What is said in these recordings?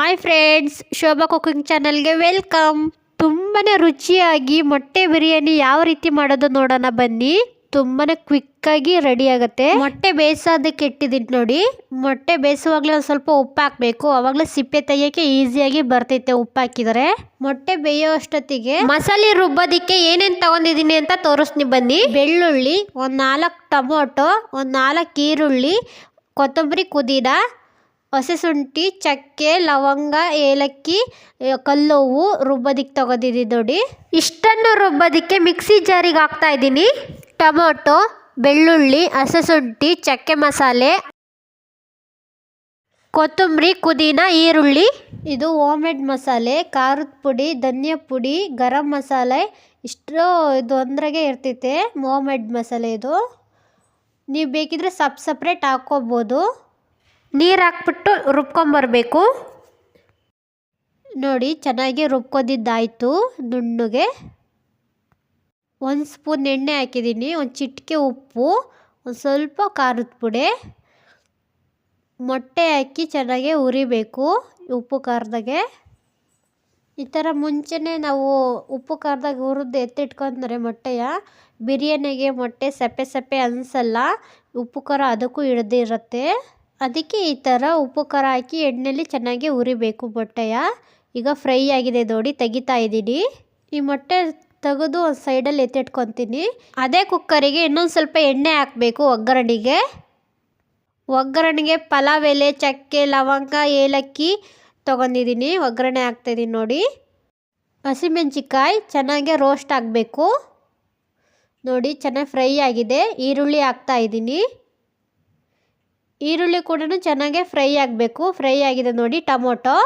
Hi friends Shobha cooking ಚಾನಲ್ಗೆ welcome ತುಂಬಾ ರುಚಿಯಾಗಿ ಮೊಟ್ಟೆ ಬಿರಿಯಾನಿ ಯಾವ ರೀತಿ ಮಾಡೋದು ನೋಡೋಣ ಬನ್ನಿ. ತುಂಬಾ ಕ್ವಿಕ್ಕಾಗಿ ರೆಡಿ ಆಗುತ್ತೆ. ಮೊಟ್ಟೆ ಬೇಯಿಸೋದಕ್ಕೆ ಇಟ್ಟಿದ್ದೀನಿ ನೋಡಿ. ಮೊಟ್ಟೆ ಬೇಯಿಸುವಾಗಲೇ ಒಂದು ಸ್ವಲ್ಪ ಉಪ್ಪು ಹಾಕಬೇಕು. ಅವಾಗಲೇ ಸಿಪ್ಪೆ ತೆಗಿಯೋಕ್ಕೆ ಈಸಿಯಾಗಿ ಬರ್ತೈತೆ ಉಪ್ಪು ಹಾಕಿದರೆ. ಮೊಟ್ಟೆ ಬೇಯೋ ಅಷ್ಟೊತ್ತಿಗೆ ಮಸಾಲೆ ರುಬ್ಬೋದಕ್ಕೆ ಏನೇನು ತಗೊಂಡಿದ್ದೀನಿ ಅಂತ ತೋರಿಸ್ತೀನಿ ಬನ್ನಿ. ಬೆಳ್ಳುಳ್ಳಿ, ಒಂದು ನಾಲ್ಕು ಟೊಮೊಟೊ, ಒಂದು ನಾಲ್ಕು ಈರುಳ್ಳಿ, ಕೊತ್ತಂಬರಿ ಪುದೀನ ಹಸಿ ಶುಂಠಿ ಚಕ್ಕೆ, ಲವಂಗ, ಏಲಕ್ಕಿ ಕಲ್ಲೋವು ರುಬ್ಬೋದಿಕ್ಕೆ ತಗೋದಿದ್ದೀನಿ ನೋಡಿ. ಇಷ್ಟನ್ನು ರುಬ್ಬೋದಿಕ್ಕೆ ಮಿಕ್ಸಿ ಜಾರಿಗೆ ಹಾಕ್ತಾ ಇದ್ದೀನಿ. ಟೊಮೊಟೊ, ಬೆಳ್ಳುಳ್ಳಿ ಹಸಿ ಚಕ್ಕೆ ಮಸಾಲೆ, ಕೊತ್ತಂಬರಿ, ಪುದೀನ, ಈರುಳ್ಳಿ. ಇದು ಓಮೆಡ್ ಮಸಾಲೆ, ಖಾರದ ಪುಡಿ, ಧನಿಯಾ ಪುಡಿ, ಗರಂ ಮಸಾಲೆ. ಇಷ್ಟು ಇದು ಅಂದ್ರಾಗೆ ಇರ್ತೈತೆ ಹೋಮ್ಮೇಡ್ ಮಸಾಲೆ ಇದು. ನೀವು ಬೇಕಿದ್ರೆ ಸಪ್ ಸಪ್ರೇಟ್ ಹಾಕ್ಕೋಬೋದು. ನೀರು ಹಾಕ್ಬಿಟ್ಟು ರುಬ್ಕೊಂಬರ್ಬೇಕು. ನೋಡಿ, ಚೆನ್ನಾಗಿ ರುಬ್ಕೊಂಡಿದ್ದಾಯಿತು ನುಣ್ಣಗೆ. ಒಂದು ಸ್ಪೂನ್ ಎಣ್ಣೆ ಹಾಕಿದ್ದೀನಿ, ಒಂದು ಚಿಟಿಕೆ ಉಪ್ಪು, ಒಂದು ಸ್ವಲ್ಪ ಖಾರದ ಪುಡಿ. ಮೊಟ್ಟೆ ಹಾಕಿ ಚೆನ್ನಾಗಿ ಉರಿಬೇಕು ಉಪ್ಪು ಖಾರದಾಗೆ. ಈ ಥರ ಮುಂಚೆನೇ ನಾವು ಉಪ್ಪು ಖಾರದಾಗ ಹುರಿದು ಎತ್ತಿಟ್ಕೊಂಡ್ರೆ ಮೊಟ್ಟೆಯ, ಬಿರಿಯಾನಿಗೆ ಮೊಟ್ಟೆ ಸಪ್ಪೆ ಸಪ್ಪೆ ಅನಿಸಲ್ಲ, ಉಪ್ಪು ಖಾರ ಅದಕ್ಕೂ ಹಿಡ್ದಿರುತ್ತೆ. ಅದಕ್ಕೆ ಈ ಥರ ಉಪ್ಪು ಖಾರ ಹಾಕಿ ಎಣ್ಣೆಲಿ ಚೆನ್ನಾಗಿ ಹುರಿಬೇಕು ಮೊಟ್ಟೆಯ. ಈಗ ಫ್ರೈ ಆಗಿದೆ ನೋಡಿ, ತೆಗಿತಾ ಇದ್ದೀನಿ. ಈ ಮೊಟ್ಟೆ ತೆಗೆದು ಒಂದು ಸೈಡಲ್ಲಿ ಎತ್ತಿಟ್ಕೊತೀನಿ. ಅದೇ ಕುಕ್ಕರಿಗೆ ಇನ್ನೊಂದು ಸ್ವಲ್ಪ ಎಣ್ಣೆ ಹಾಕಬೇಕು ಒಗ್ಗರಣೆಗೆ. ಒಗ್ಗರಣೆಗೆ ಪಲಾವ್, ಎಲೆ, ಚಕ್ಕೆ, ಲವಂಗ, ಏಲಕ್ಕಿ ತೊಗೊಂಡಿದ್ದೀನಿ. ಒಗ್ಗರಣೆ ಹಾಕ್ತಾಯಿದ್ದೀನಿ ನೋಡಿ. ಹಸಿಮೆಣ್ಸಿಕಾಯಿ ಚೆನ್ನಾಗೆ ರೋಸ್ಟ್ ಆಗಬೇಕು. ನೋಡಿ, ಚೆನ್ನಾಗಿ ಫ್ರೈ ಆಗಿದೆ. ಈರುಳ್ಳಿ ಹಾಕ್ತಾ ಇದ್ದೀನಿ. ಈರುಳ್ಳಿ ಕೂಡ ಚೆನ್ನಾಗೆ ಫ್ರೈ ಆಗಬೇಕು. ಫ್ರೈ ಆಗಿದೆ ನೋಡಿ ಟೊಮೊಟೊ.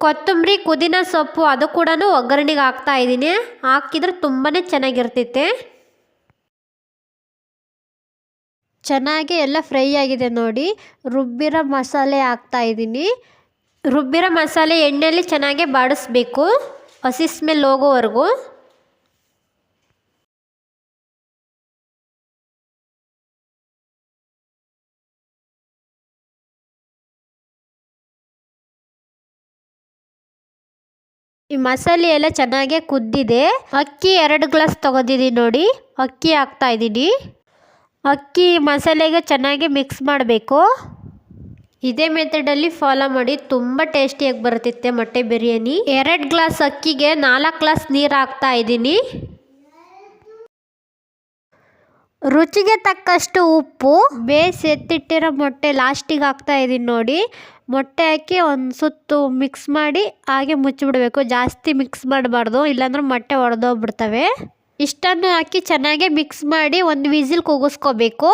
ಕೊತ್ತಂಬರಿ, ಪುದೀನ ಸೊಪ್ಪು ಅದು ಕೂಡ ಒಗ್ಗರಣೆಗೆ ಹಾಕ್ತಾ ಇದ್ದೀನಿ. ಹಾಕಿದ್ರೆ ತುಂಬಾ ಚೆನ್ನಾಗಿರ್ತೈತೆ ಚೆನ್ನಾಗಿ ಎಲ್ಲ ಫ್ರೈ ಆಗಿದೆ ನೋಡಿ. ರುಬ್ಬಿರೋ ಮಸಾಲೆ ಹಾಕ್ತಾ ಇದ್ದೀನಿ. ರುಬ್ಬಿರೋ ಮಸಾಲೆ ಎಣ್ಣೆಯಲ್ಲಿ ಚೆನ್ನಾಗೆ ಬಾಡಿಸ್ಬೇಕು. ಹಸಿ ಸ್ಮೆಲ್ ಹೋಗೋವರೆಗೂ. ಈ ಮಸಾಲೆ ಎಲ್ಲ ಚೆನ್ನಾಗೆ ಕುದ್ದಿದೆ. ಅಕ್ಕಿ ಎರಡು ಗ್ಲಾಸ್ ತೊಗೊಂಡಿದ್ದೀನಿ ನೋಡಿ. ಅಕ್ಕಿ ಹಾಕ್ತಾ ಇದ್ದೀನಿ. ಅಕ್ಕಿ ಮಸಾಲೆಗೆ ಚೆನ್ನಾಗಿ ಮಿಕ್ಸ್ ಮಾಡಬೇಕು. ಇದೇ ಮೆಥಡಲ್ಲಿ ಫಾಲೋ ಮಾಡಿ. ತುಂಬ ಟೇಸ್ಟಿಯಾಗಿ ಬರುತ್ತಿತ್ತೆ ಮೊಟ್ಟೆ ಬಿರಿಯಾನಿ. ಎರಡು ಗ್ಲಾಸ್ ಅಕ್ಕಿಗೆ ನಾಲ್ಕು ಗ್ಲಾಸ್ ನೀರು ಹಾಕ್ತಾ ಇದ್ದೀನಿ. ರುಚಿಗೆ ತಕ್ಕಷ್ಟು ಉಪ್ಪು. ಬೇಯಿಸಿ ಎತ್ತಿಟ್ಟಿರೋ ಮೊಟ್ಟೆ ಲಾಸ್ಟಿಗೆ ಹಾಕ್ತಾ ಇದ್ದೀನಿ ನೋಡಿ. ಮೊಟ್ಟೆ ಹಾಕಿ ಒಂದು ಸುತ್ತು ಮಿಕ್ಸ್ ಮಾಡಿ ಹಾಗೆ ಮುಚ್ಚಿಬಿಡಬೇಕು. ಜಾಸ್ತಿ ಮಿಕ್ಸ್ ಮಾಡಬಾರ್ದು, ಇಲ್ಲಾಂದ್ರೆ ಮೊಟ್ಟೆ ಒಡೆದೋಗ್ಬಿಡ್ತವೆ. ಇಷ್ಟನ್ನು ಹಾಕಿ ಚೆನ್ನಾಗಿ ಮಿಕ್ಸ್ ಮಾಡಿ ಒಂದು ವಿಸಿಲ್ ಕೂಗಿಸ್ಕೋಬೇಕು.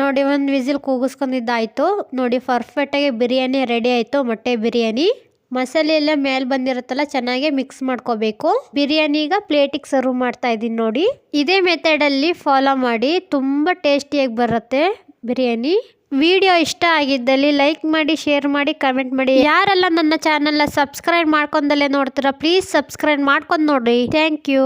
ನೋಡಿ, ಒಂದು ವಿಸಿಲ್ ಕೂಗಿಸ್ಕೊಂಡಿದ್ದಾಯಿತು. ನೋಡಿ ಪರ್ಫೆಕ್ಟಾಗಿ ಬಿರಿಯಾನಿ ರೆಡಿ ಆಯಿತು, ಮೊಟ್ಟೆ ಬಿರಿಯಾನಿ. ಮಸಾಲೆ ಎಲ್ಲ ಮೇಲೆ ಬಂದಿರತ್ತಲ್ಲ, ಚೆನ್ನಾಗಿ ಮಿಕ್ಸ್ ಮಾಡ್ಕೋಬೇಕು. ಬಿರಿಯಾನಿ ಈಗ ಪ್ಲೇಟಿಗೆ ಸರ್ವ್ ಮಾಡ್ತಾ ಇದ್ದೀನಿ ನೋಡಿ. ಇದೇ ಮೆಥಡಲ್ಲಿ ಫಾಲೋ ಮಾಡಿ, ತುಂಬ ಟೇಸ್ಟಿಯಾಗಿ ಬರುತ್ತೆ ಬಿರಿಯಾನಿ. ವಿಡಿಯೋ ಇಷ್ಟ ಆಗಿದ್ದಲ್ಲಿ ಲೈಕ್ ಮಾಡಿ ಶೇರ್ ಮಾಡಿ ಕಮೆಂಟ್ ಮಾಡಿ. ಯಾರೆಲ್ಲ ನನ್ನ ಚಾನಲ್ನ ಸಬ್ಸ್ಕ್ರೈಬ್ ಮಾಡ್ಕೊಂಡಲ್ಲೇ ನೋಡ್ತೀರಾ ಪ್ಲೀಸ್ ಸಬ್ಸ್ಕ್ರೈಬ್ ಮಾಡ್ಕೊಂಡು ನೋಡಿ ಥ್ಯಾಂಕ್ ಯು